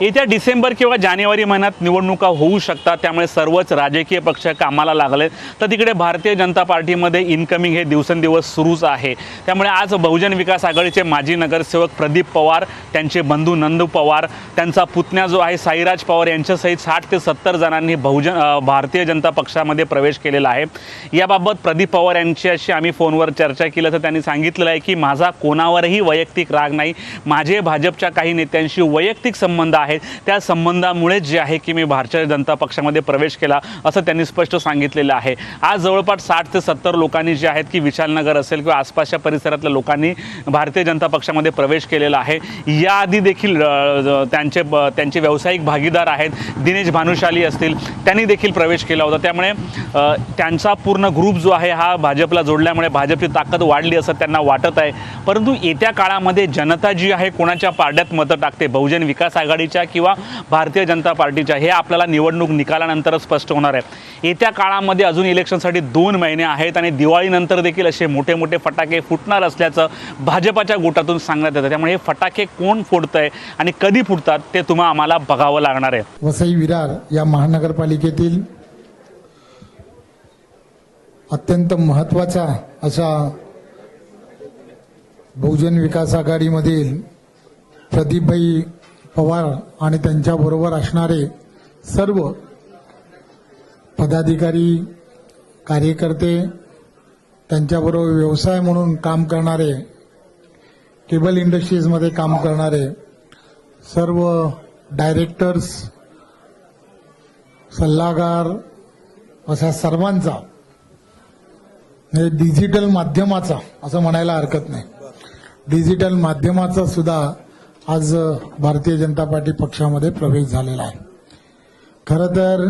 येत्या डिसेंबर किंवा जानेवारी महिन्यात निवडणुका होऊ शकतात. त्यामुळे सर्वच राजकीय पक्ष कामाला लागले तर तिकडे भारतीय जनता पार्टीमध्ये इन्कमिंग हे दिवसेंदिवस सुरूच आहे. त्यामुळे आज बहुजन विकास आघाडीचे माजी नगरसेवक प्रदीप पवार त्यांचे बंधू नंदू पवार त्यांचा पुतण्या जो आहे साईराज पवार यांच्यासहित साठ ते सत्तर जणांनी बहुजन भारतीय जनता पक्षामध्ये प्रवेश केलेला आहे. याबाबत प्रदीप पवार यांच्याशी आम्ही फोनवर चर्चा केली. तर त्यांनी सांगितलेलं आहे की माझा कोणावरही वैयक्तिक राग नाही. माझे भाजपच्या काही नेत्यांशी वैयक्तिक संबंध आहे आहेत. त्या संबंधामुळेच जे आहे की मी भारतीय जनता पक्षामध्ये प्रवेश केला असं त्यांनी स्पष्ट सांगितलेलं आहे. आज जवळपास साठ ते सत्तर लोकांनी जे आहेत की विशालनगर असेल किंवा आसपासच्या परिसरातल्या लोकांनी भारतीय जनता पक्षामध्ये प्रवेश केलेला आहे. याआधी देखील त्यांचे त्यांचे व्यावसायिक भागीदार आहेत. दिनेश भानुशाली असतील. त्यांनी देखील प्रवेश केला होता. त्यामुळे त्यांचा पूर्ण ग्रुप जो आहे हा भाजपला जोडल्यामुळे भाजपची ताकद वाढली असं त्यांना वाटत आहे. परंतु येत्या काळामध्ये जनता जी आहे कोणाच्या पारड्यात मतं टाकते? बहुजन विकास आघाडीच्या किंवा भारतीय जनता पार्टीच्या हे आपल्याला निवडणूक निकालानंतरच स्पष्ट होणार आहे. येत्या काळामध्ये अजून इलेक्शनसाठी दोन महिने आहेत आणि दिवाळीनंतर देखील असे मोठे मोठे फटाके फुटणार असल्याचं भाजपाच्या गोटातून सांगण्यात येतं. त्यामुळे हे फटाके कोण फोडतंय आणि कधी फुटतात ते तुम्हाला आम्हाला बघावं लागणार आहे. वसई विरार या महानगरपालिकेतील अत्यंत महत्त्वाचा अशा बहुजन विकास आघाडीमधील प्रदीपभाई पवार आणि त्यांच्याबरोबर असणारे सर्व पदाधिकारी कार्यकर्ते त्यांच्याबरोबर व्यवसाय म्हणून काम करणारे केबल इंडस्ट्रीजमध्ये काम करणारे सर्व डायरेक्टर्स सल्लागार अशा सर्वांचा म्हणजे डिजिटल माध्यमाचा असं म्हणायला हरकत नाही. डिजिटल माध्यमाचा सुद्धा आज भारतीय जनता पार्टी पक्षामध्ये प्रवेश झालेला आहे. खरं तर